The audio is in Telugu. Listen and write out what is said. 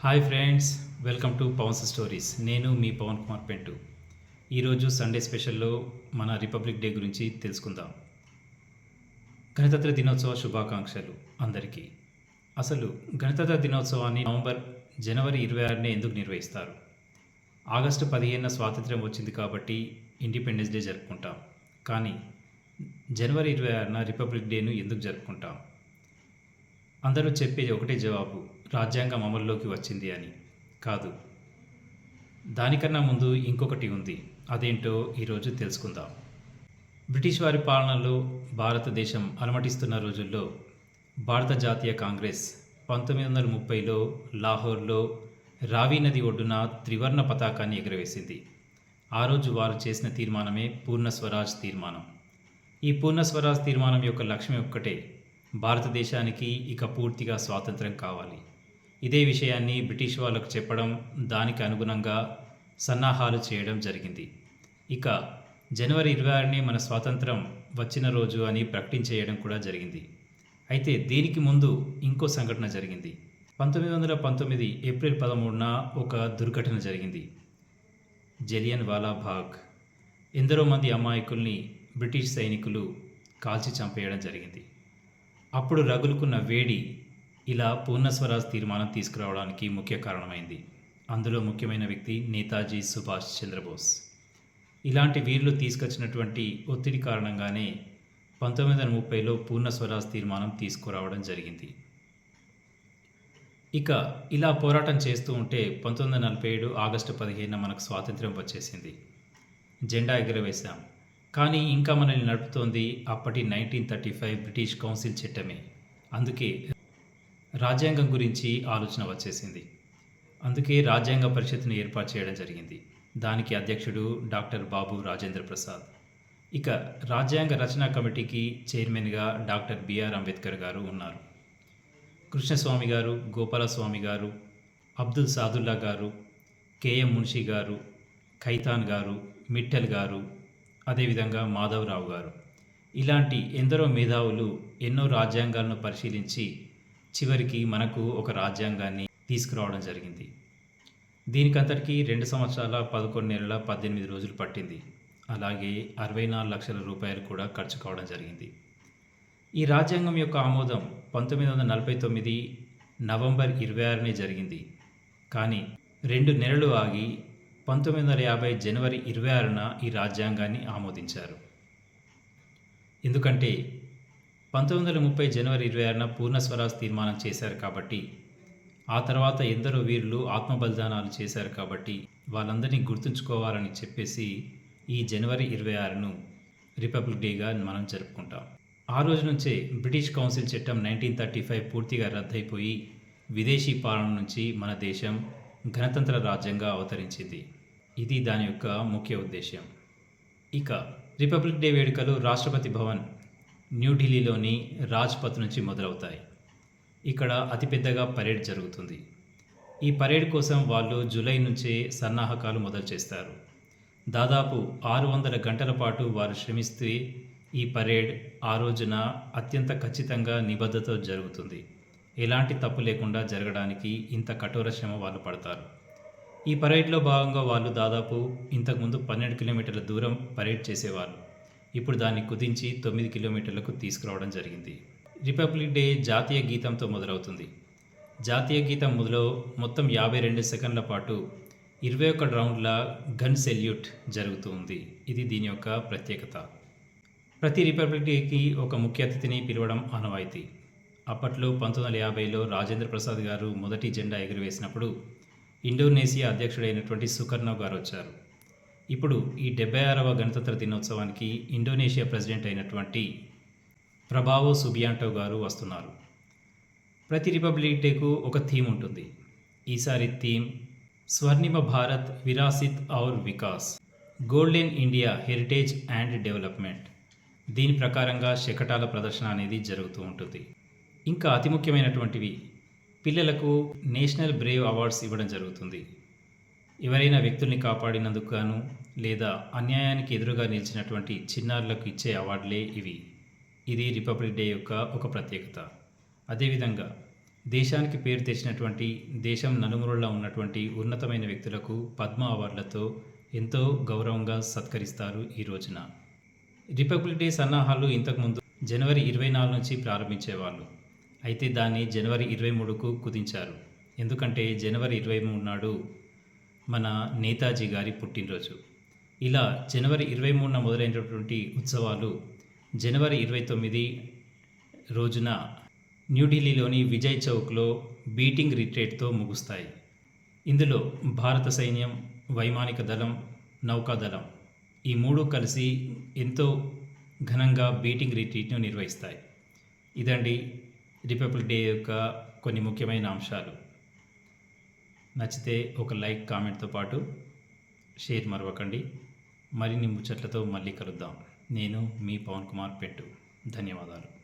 Hi friends welcome to Pavan's stories. నేను మీ పవన్ కుమార్ పెంటు. ఈరోజు సండే స్పెషల్లో మన రిపబ్లిక్ డే గురించి తెలుసుకుందాం. గణతంత్ర దినోత్సవ శుభాకాంక్షలు అందరికీ. అసలు గణతంత్ర దినోత్సవాన్ని నవంబర్ జనవరి ఇరవై ఆరునే ఎందుకు నిర్వహిస్తారు? ఆగస్టు పదిహేనున స్వాతంత్ర్యం వచ్చింది కాబట్టి ఇండిపెండెన్స్ డే జరుపుకుంటాం. కానీ జనవరి ఇరవై ఆరున రిపబ్లిక్ డేను ఎందుకు జరుపుకుంటాం? అందరూ చెప్పేది ఒకటే జవాబు రాజ్యాంగం అమల్లోకి వచ్చింది అని. కాదు. దానికన్నా ముందు ఇంకొకటి ఉంది. అదేంటో ఈరోజు తెలుసుకుందాం. బ్రిటిష్ వారి పాలనలో భారతదేశం అలమటిస్తున్న రోజుల్లో భారత జాతీయ కాంగ్రెస్ పంతొమ్మిది వందల ముప్పైలో లాహోర్లో రావి నది ఒడ్డున త్రివర్ణ పతాకాన్ని ఎగురవేసింది. ఆ రోజు వారు చేసిన తీర్మానమే పూర్ణ స్వరాజ్ తీర్మానం. ఈ పూర్ణ స్వరాజ్ తీర్మానం యొక్క లక్ష్యం ఒక్కటే భారతదేశానికి ఇక పూర్తిగా స్వాతంత్రం కావాలి. ఇదే విషయాన్ని బ్రిటిష్ వాళ్ళకు చెప్పడం దానికి అనుగుణంగా సన్నాహాలు చేయడం జరిగింది. ఇక జనవరి ఇరవై ఆరుని మన స్వాతంత్రం వచ్చిన రోజు అని ప్రకటించేయడం కూడా జరిగింది. అయితే దీనికి ముందు ఇంకో సంఘటన జరిగింది. పంతొమ్మిది వందల పంతొమ్మిది ఏప్రిల్ పదమూడున ఒక దుర్ఘటన జరిగింది. జలియన్ వాలా బాగ్ ఎందరో మంది అమాయకుల్ని బ్రిటిష్ సైనికులు కాల్చి చంపేయడం జరిగింది. అప్పుడు రగులుకున్న వేడి ఇలా పూర్ణస్వరాజ్ తీర్మానం తీసుకురావడానికి ముఖ్య కారణమైంది. అందులో ముఖ్యమైన వ్యక్తి నేతాజీ సుభాష్ చంద్రబోస్. ఇలాంటి వీరులు తీసుకొచ్చినటువంటి ఒత్తిడి కారణంగానే పంతొమ్మిది వందల ముప్పైలో పూర్ణ స్వరాజ్ తీర్మానం తీసుకురావడం జరిగింది. ఇక ఇలా పోరాటం చేస్తూ ఉంటే పంతొమ్మిది వందల నలభై ఏడు ఆగస్టు పదిహేనున మనకు స్వాతంత్ర్యం వచ్చేసింది. జెండా ఎగురవేశాం. కానీ ఇంకా మనల్ని నడుపుతోంది అప్పటి nineteen thirty five British council చట్టమే. అందుకే రాజ్యాంగం గురించి ఆలోచన వచ్చేసింది. అందుకే రాజ్యాంగ పరిషత్ను ఏర్పాటు చేయడం జరిగింది. దానికి అధ్యక్షుడు డాక్టర్ బాబు రాజేంద్ర ప్రసాద్. ఇక రాజ్యాంగ రచనా కమిటీకి చైర్మన్గా డాక్టర్ బిఆర్ అంబేద్కర్ గారు ఉన్నారు. కృష్ణస్వామి గారు గోపాలస్వామి గారు అబ్దుల్ సాదుల్లా గారు కేఎం మున్షి గారు ఖైతాన్ గారు మిట్టల్ గారు అదేవిధంగా మాధవరావు గారు. ఇలాంటి ఎందరో మేధావులు ఎన్నో రాజ్యాంగాలను పరిశీలించి చివరికి మనకు ఒక రాజ్యాంగాన్ని తీసుకురావడం జరిగింది. దీనికంతటికి రెండు సంవత్సరాల పదకొండు నెలల పద్దెనిమిది రోజులు పట్టింది. అలాగే అరవై నాలుగు లక్షల రూపాయలు కూడా ఖర్చు కావడం జరిగింది. ఈ రాజ్యాంగం యొక్క ఆమోదం పంతొమ్మిది వందల నలభై తొమ్మిది నవంబర్ ఇరవై ఆరునే జరిగింది. కానీ రెండు నెలలు ఆగి పంతొమ్మిది వందల యాభై జనవరి ఇరవై ఆరున ఈ రాజ్యాంగాన్ని ఆమోదించారు. ఎందుకంటే పంతొమ్మిది వందల ముప్పై జనవరి ఇరవై ఆరున పూర్ణ స్వరాజ్ తీర్మానం చేశారు కాబట్టి ఆ తర్వాత ఎందరో వీరులు ఆత్మబలిదానాలు చేశారు కాబట్టి వాళ్ళందరినీ గుర్తుంచుకోవాలని చెప్పేసి ఈ జనవరి ఇరవై ఆరును రిపబ్లిక్ డేగా మనం జరుపుకుంటాం. ఆ రోజు నుంచే బ్రిటిష్ కౌన్సిల్ చట్టం నైన్టీన్ థర్టీ ఫైవ్ పూర్తిగా రద్దయిపోయి విదేశీ పాలన నుంచి మన దేశం గణతంత్ర రాజ్యంగా అవతరించింది. ఇది దాని యొక్క ముఖ్య ఉద్దేశ్యం. ఇక రిపబ్లిక్ డే వేడుకలు రాష్ట్రపతి భవన్ న్యూఢిల్లీలోని రాజ్పథ్ నుంచి మొదలవుతాయి. ఇక్కడ అతిపెద్దగా పరేడ్ జరుగుతుంది. ఈ పరేడ్ కోసం వాళ్ళు జూలై నుంచే సన్నాహకాలు మొదలు చేస్తారు. దాదాపు ఆరు వందల గంటల పాటు వారు శ్రమిస్తే ఈ పరేడ్ ఆ రోజున అత్యంత ఖచ్చితంగా నిబద్ధతో జరుగుతుంది. ఎలాంటి తప్పు లేకుండా జరగడానికి ఇంత కఠోర శ్రమ వాళ్ళు పడతారు. ఈ పరేడ్లో భాగంగా వాళ్ళు దాదాపు ఇంతకుముందు పన్నెండు కిలోమీటర్ల దూరం పరేడ్ చేసేవాళ్ళు. ఇప్పుడు దాన్ని కుదించి తొమ్మిది కిలోమీటర్లకు తీసుకురావడం జరిగింది. రిపబ్లిక్ డే జాతీయ గీతంతో మొదలవుతుంది. జాతీయ గీతం మొదలు మొత్తం యాభై రెండు సెకండ్ల పాటు ఇరవై ఒక్క రౌండ్ల గన్ సెల్యూట్ జరుగుతూ ఉంది. ఇది దీని యొక్క ప్రత్యేకత. ప్రతి రిపబ్లిక్ డేకి ఒక ముఖ్య అతిథిని పిలవడం ఆనవాయితీ. అప్పట్లో పంతొమ్మిది వందల యాభైలో రాజేంద్ర ప్రసాద్ గారు మొదటి జెండా ఎగురవేసినప్పుడు ఇండోనేషియా అధ్యక్షుడైనటువంటి సుకర్ణో గారు వచ్చారు. ఇప్పుడు ఈ డెబ్బై ఆరవ గణతంత్ర దినోత్సవానికి ఇండోనేషియా ప్రెసిడెంట్ అయినటువంటి ప్రభావో సుబియాంటో గారు వస్తున్నారు. ప్రతి రిపబ్లిక్ డేకు ఒక థీమ్ ఉంటుంది. ఈసారి theme Swarnim Bharat Virasat aur Vikas golden India heritage and development. దీని ప్రకారంగా శకటాల ప్రదర్శన అనేది జరుగుతూ ఉంటుంది. ఇంకా అతి ముఖ్యమైనటువంటివి పిల్లలకు నేషనల్ బ్రేవ్ అవార్డ్స్ ఇవ్వడం జరుగుతుంది. ఎవరైనా వ్యక్తుల్ని కాపాడినందుకు గాను లేదా అన్యాయానికి ఎదురుగా నిలిచినటువంటి చిన్నారులకు ఇచ్చే అవార్డులే ఇవి. ఇది రిపబ్లిక్ డే యొక్క ఒక ప్రత్యేకత. అదేవిధంగా దేశానికి పేరు తెచ్చినటువంటి దేశం నలుమూలలా ఉన్నటువంటి ఉన్నతమైన వ్యక్తులకు పద్మ అవార్డులతో ఎంతో గౌరవంగా సత్కరిస్తారు ఈ రోజున. రిపబ్లిక్ డే సన్నాహాలు ఇంతకుముందు జనవరి ఇరవై నాలుగు నుంచి ప్రారంభించేవాళ్ళు. అయితే దాన్ని జనవరి ఇరవై మూడుకు కుదించారు. ఎందుకంటే జనవరి ఇరవై మూడు నాడు మన నేతాజీ గారి పుట్టినరోజు. ఇలా జనవరి ఇరవై మూడున మొదలైనటువంటి ఉత్సవాలు జనవరి ఇరవై తొమ్మిది రోజున న్యూఢిల్లీలోని విజయ్ చౌక్లో బీటింగ్ రిట్రేట్తో ముగుస్తాయి. ఇందులో భారత సైన్యం వైమానిక దళం నౌకాదళం ఈ మూడు కలిసి ఎంతో ఘనంగా బీటింగ్ రిట్రీట్ను నిర్వహిస్తాయి. ఇదండి రిపబ్లిక్ డే యొక్క కొన్ని ముఖ్యమైన అంశాలు. నచ్చితే ఒక లైక్ కామెంట్తో పాటు షేర్ మరవకండి. మరిన్ని ముచ్చట్లతో మళ్ళీ కలుద్దాం. నేను మీ పవన్ కుమార్ పెట్టు. ధన్యవాదాలు.